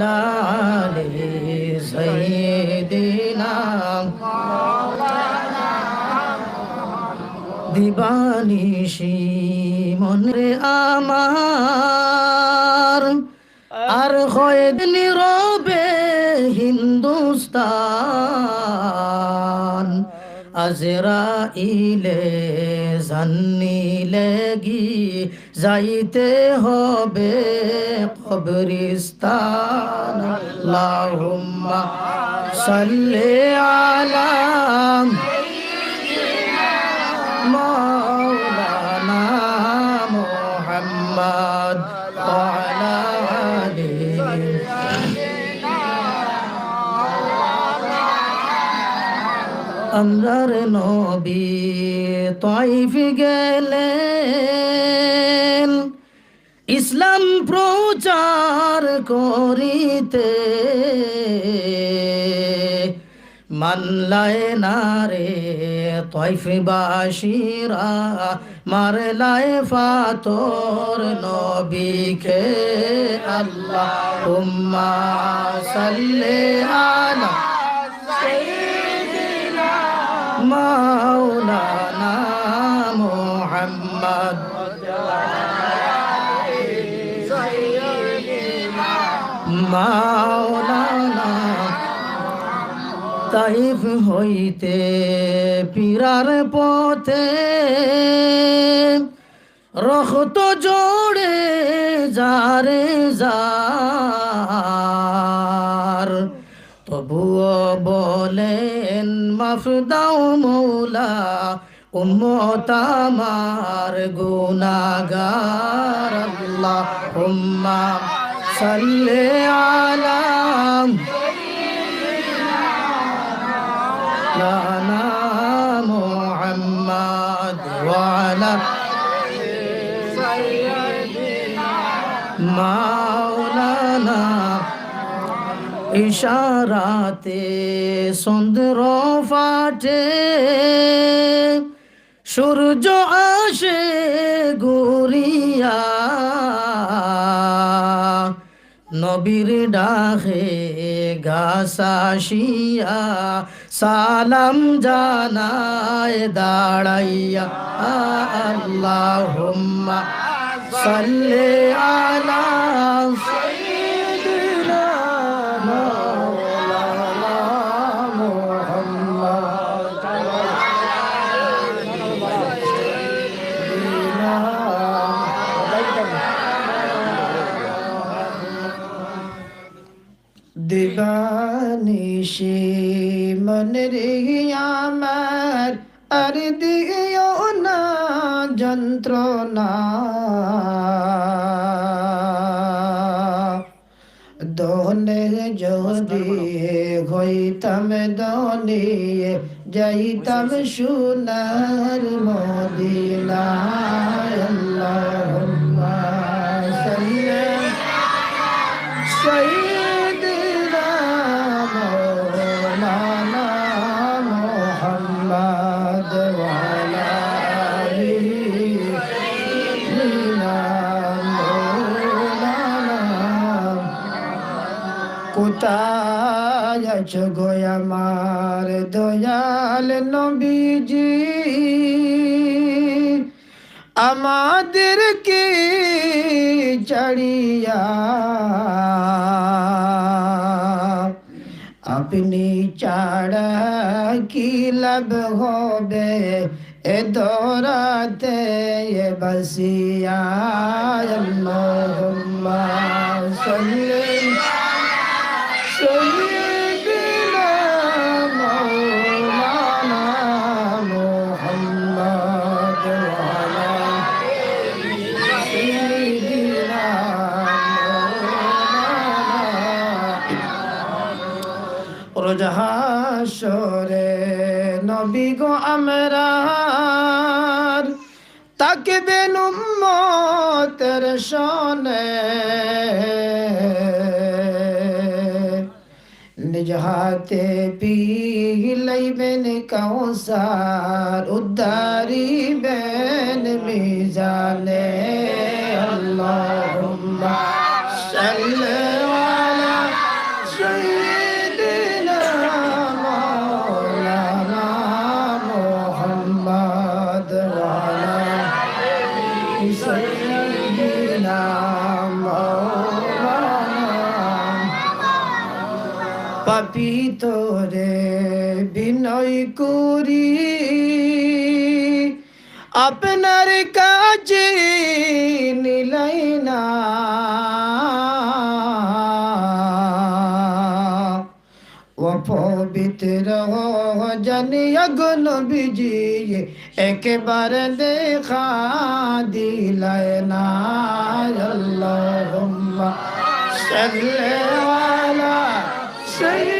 লালে সৈদিনাম দিবানিশি মনরে আমার। আর হয় নীরবে হিন্দুস্তান। আজরাইলে জান্নিলে লেগি যাইতে হবে কবরিস্তান লাহুম্মা সাল্লে আলা আমরার নবী তয়ফ গেলেন। ইসলাম প্রচার করিতে। মানলায় না রে তয়ফবাসীরা মারলায় ফাতর নবীকে। আল্লাহ হুম্মা সাল্লি আলা মাওলানা মুহাম্মদ। মাওলানা তাইফ হইতে পিরার পথে রক্ত জোড়ে যারে যার তবুও বলেন মাফ দাও মৌলা উম্মতামার গুনাগার আল্লাহ। উম্মা সাল্লে আলা লানা মুহাম্মাদ ওয়া আলা মাওলানা ইশারাতে সুন্দর ফাটে। সূর্য আসে গুরিয়া নবীর ডাহে গাছাশিয়া সালাম জানায়, দাঁড়াইয়া। আল্লাহুম্মা সাল্লি আলা দিবানিশি মন রে আমার আর দিও না যন্ত্রণা দোনে যদি হইতাম দনে যাইতাম সোনার মদিনায় محمد وعلى آله سيدنا مولانا কোথায় আছো গো আমার দয়াল নবীজি আমাদেরকে ছাড়িয়া আপনি ছাড়া কি লাভ হবে? এ দরাতে এ বসিয়া আল্লাহুম্মা সাল্লি রোজ নবী গো আমরার বেনুম উম্মতের শোনে নিজ হাতে পিলাইবেন কৌসার উদ্ধারিবেন মিজানে। আল্লাহ। পাপি তোরে বিনয় করি। আপনার কাজে নিলাই না। অপবিত্র জানি আগুন বিজিয়ে একেবারে দেখা দিলায় না। আল্লাহুম্মা সাল্লি আলা সাইয়্যিদিনা